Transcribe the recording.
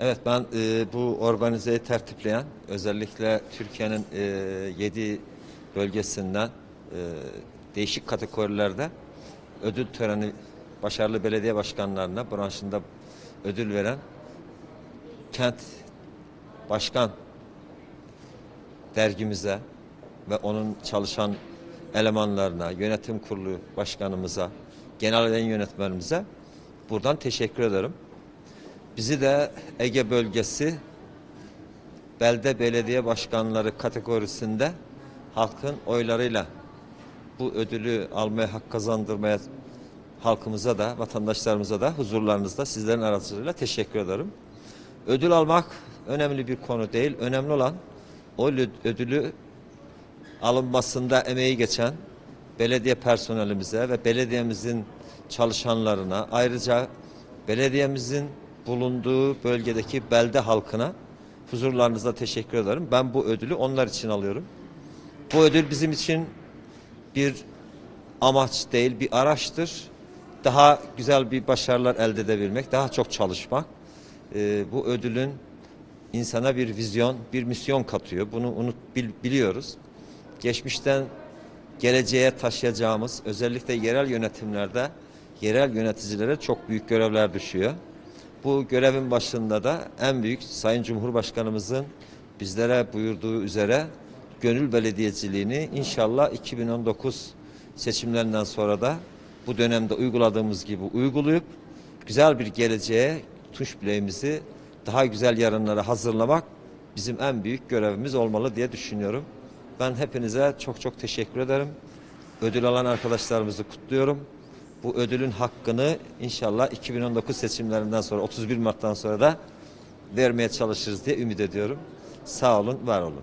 Evet ben e, bu organizeyi tertipleyen özellikle Türkiye'nin e, 7 bölgesinden e, değişik kategorilerde ödül töreni başarılı belediye başkanlarına branşında ödül veren kent başkan dergimize ve onun çalışan elemanlarına, yönetim kurulu başkanımıza, genel yönetmenimize buradan teşekkür ederim. Bizi de Ege bölgesi belde belediye başkanları kategorisinde halkın oylarıyla bu ödülü almaya hak kazandırmaya halkımıza da vatandaşlarımıza da huzurlarınızda sizlerin aracılığıyla teşekkür ederim. Ödül almak önemli bir konu değil. Önemli olan o lü- ödülü alınmasında emeği geçen belediye personelimize ve belediyemizin çalışanlarına ayrıca belediyemizin bulunduğu bölgedeki belde halkına huzurlarınızda teşekkür ederim. Ben bu ödülü onlar için alıyorum. Bu ödül bizim için bir amaç değil, bir araçtır. Daha güzel bir başarılar elde edebilmek, daha çok çalışmak. Ee, bu ödülün insana bir vizyon, bir misyon katıyor. Bunu unut bil- biliyoruz. Geçmişten geleceğe taşıyacağımız özellikle yerel yönetimlerde yerel yöneticilere çok büyük görevler düşüyor. Bu görevin başında da en büyük Sayın Cumhurbaşkanımızın bizlere buyurduğu üzere gönül belediyeciliğini inşallah 2019 seçimlerinden sonra da bu dönemde uyguladığımız gibi uygulayıp güzel bir geleceğe tuş bileğimizi daha güzel yarınlara hazırlamak bizim en büyük görevimiz olmalı diye düşünüyorum. Ben hepinize çok çok teşekkür ederim. Ödül alan arkadaşlarımızı kutluyorum. Bu ödülün hakkını inşallah 2019 seçimlerinden sonra 31 Mart'tan sonra da vermeye çalışırız diye ümit ediyorum. Sağ olun, var olun.